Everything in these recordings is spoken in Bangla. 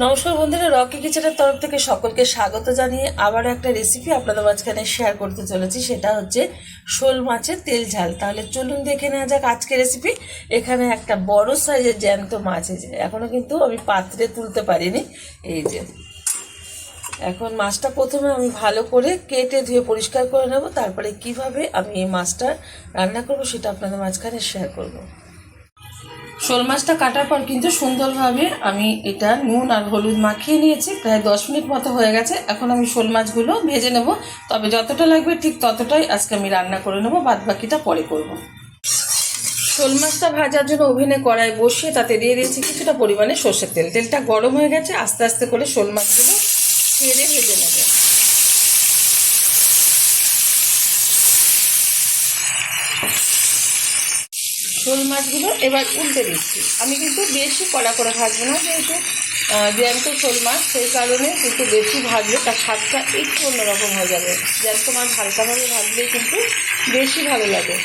নমস্কার বন্ধুরা, রকি কিচেনের তরফ থেকে সকলকে স্বাগত জানিয়ে আবার একটা রেসিপি আপনাদের মাঝখানে শেয়ার করতে চলেছি, সেটা হচ্ছে শোল মাছের তেল ঝাল। তাহলে চলুন দেখে নেওয়া যাক আজকে রেসিপি এখানে একটা বড় সাইজের জ্যান্ত মাছ আছে এখনও কিন্তু আমি পাত্রে তুলতে পারিনি। এই যে, এখন মাছটা প্রথমে আমি ভালো করে কেটে ধুয়ে পরিষ্কার করে নেব, তারপরে কীভাবে আমি এই মাছটা রান্না করব সেটা আপনাদের মাঝখানে শেয়ার করব। শোল মাছটা কাটার পর কিন্তু সুন্দরভাবে আমি এটা নুন আর হলুদ মাখিয়ে নিয়েছি, প্রায় দশ মিনিট মতো হয়ে গেছে। এখন আমি শোল মাছগুলো ভেজে নেব। তবে যতটা লাগবে ঠিক ততটাই আজকে আমি রান্না করে নেব বাদ বাকিটা পরে করব। শোল মাছটা ভাজার জন্য ওভেনে কড়াই বসিয়ে তাতে দিয়ে দিয়েছি কিছুটা পরিমাণে সর্ষের তেল। তেলটা গরম হয়ে গেছে, আস্তে আস্তে করে শোল মাছগুলো ছেড়ে ভেজে নেবে। শোল মাছগুলো এবার উল্টে দিচ্ছি। আমি কিন্তু বেশি কড়া করে ভাজবো না, যেহেতু জ্যান্ত শোল মাছ, সেই কারণে কিন্তু বেশি ভাজলে তার স্বাদটা একটু অন্যরকম হয়ে যাবে। জ্যান্ত মাছ হালকাভাবে ভাজলেই কিন্তু বেশি ভালো লাগে।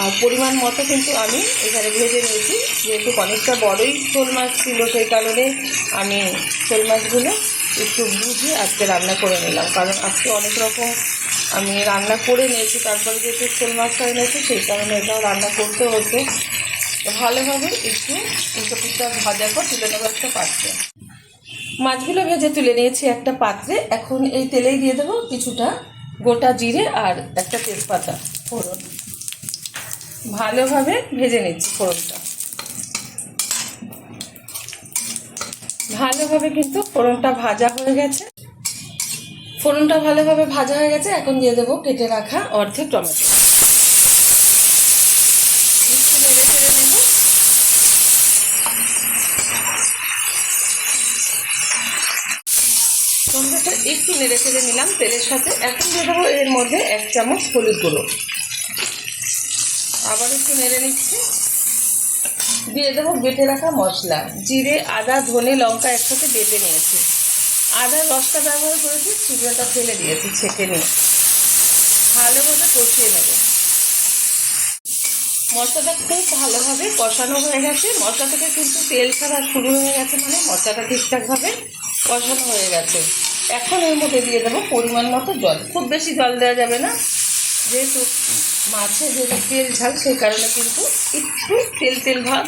আর পরিমাণ মতো কিন্তু আমি এখানে ভেজে নিয়েছি। যেহেতু অনেকটা বড়ই শোল মাছ ছিল সেই কারণে আমি শোল মাছগুলো একটু বুঝে আজকে রান্না করে নিলাম। কারণ আজকে অনেক রকম আমি রান্না করে নিয়েছি, তারপরে যেহেতু শোল মাছটা এনেছি সেই কারণে এটাও রান্না করতে তো ভালোভাবে একটু উল্টো পিঠটা ভাজার পর তুলে নেব একটা পাত্রে। মাছগুলো ভেজে তুলে নিয়েছি একটা পাত্রে। এখন এই তেলেই দিয়ে দেবো কিছুটা গোটা জিরে আর একটা তেজপাতা ফোড়ন। ভালোভাবে ভেজে নিচ্ছি ফোড়নটা। ভালোভাবে কিন্তু ফোড়নটা ভাজা হয়ে গেছে। ফোড়নটা ভালোভাবে ভাজা হয়ে গেছে, এখন দিয়ে দেবো কেটে রাখা অর্ধেক টমেটো। টমেটোটা একটু নেড়ে চেড়ে নিলাম তেলের সাথে। এখন দিয়ে দেবো এর মধ্যে এক চামচ হলুদ গুঁড়ো। আবার একটু নেড়ে নিচ্ছি। দিয়ে দেবো বেটে রাখা মশলা। জিরে, আদা, ধনে, লঙ্কা একসাথে বেটে নিয়েছি। আদার রসটা ব্যবহার করেছি, চিড়িয়াটা ফেলে দিয়েছি, ছেঁকে নিয়ে। ভালোভাবে কষিয়ে নেব। মশলাটা খুব ভালোভাবে কষানো হয়ে গেছে। মশলা থেকে কিন্তু তেল ছাড়া শুরু হয়ে গেছে মানে মশলাটা ঠিকঠাকভাবে কষানো হয়ে গেছে। এখন এর মধ্যে দিয়ে দেবো পরিমাণ মতো জল। খুব বেশি জল দেওয়া যাবে না। যেহেতু মাছে যেহেতু তেল ঝাল, সেই কারণে কিন্তু একটু তেল তেল ভাব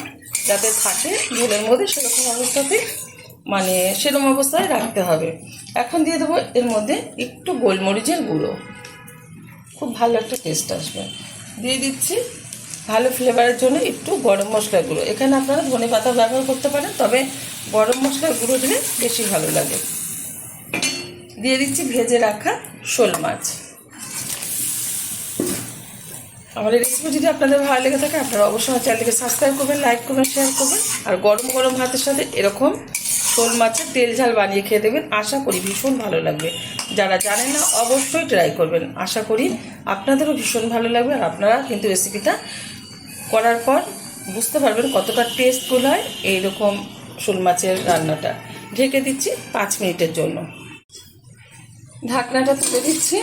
যাতে থাকে। ঝোলের মধ্যে সেরকম অবস্থাতে মানে সেরকম অবস্থায় রাখতে হবে। এখন দিয়ে দেবো এর মধ্যে একটু গোলমরিচের গুঁড়ো। খুব ভালো একটা টেস্ট আসবে। দিয়ে দিচ্ছি ভালো ফ্লেভারের জন্য একটু গরম মশলার গুঁড়ো। এখানে আপনারা ধনে পাতা ব্যবহার করতে পারেন, তবে গরম মশলার গুঁড়ো দিলে বেশি ভালো লাগে। দিয়ে দিচ্ছি ভেজে রাখা শোল মাছ। আমার এই রেসিপি যদি আপনাদের ভালো লেগে থাকে, আপনারা অবশ্যই চ্যানেলকে সাবস্ক্রাইব করবেন লাইক করবেন শেয়ার করবেন, আর গরম গরম ভাতের সাথে এরকম শোল মাছের তেল ঝাল বানিয়ে খেয়ে দেবেন। আশা করি ভীষণ ভালো লাগবে। যারা জানেন না, অবশ্যই ট্রাই করবেন। আশা করি আপনাদেরও ভীষণ ভালো লাগবে আর আপনারা কিন্তু রেসিপিটা করার পর বুঝতে পারবেন কতটা টেস্টফুল হয় এইরকম শোল মাছের রান্নাটা। ঢেকে দিচ্ছি পাঁচ মিনিটের জন্য। ঢাকনাটা তুলে দিচ্ছি।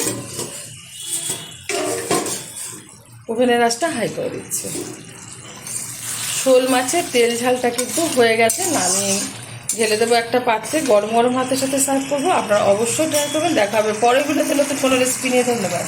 ওভেনের আঁচটা হাই করে দিচ্ছি। শোল মাছের তেল ঝালটা কিন্তু হয়ে গেছে, নামিয়ে ঢেলে দেবো একটা পাত্রে, গরম গরম হাতের সাথে সার্ভ করব। আপনারা অবশ্যই ট্রাই করবেন, দেখা হবে পরে ভিডিওতে নতুন কোনো রেসিপি নিয়ে, ধন্যবাদ।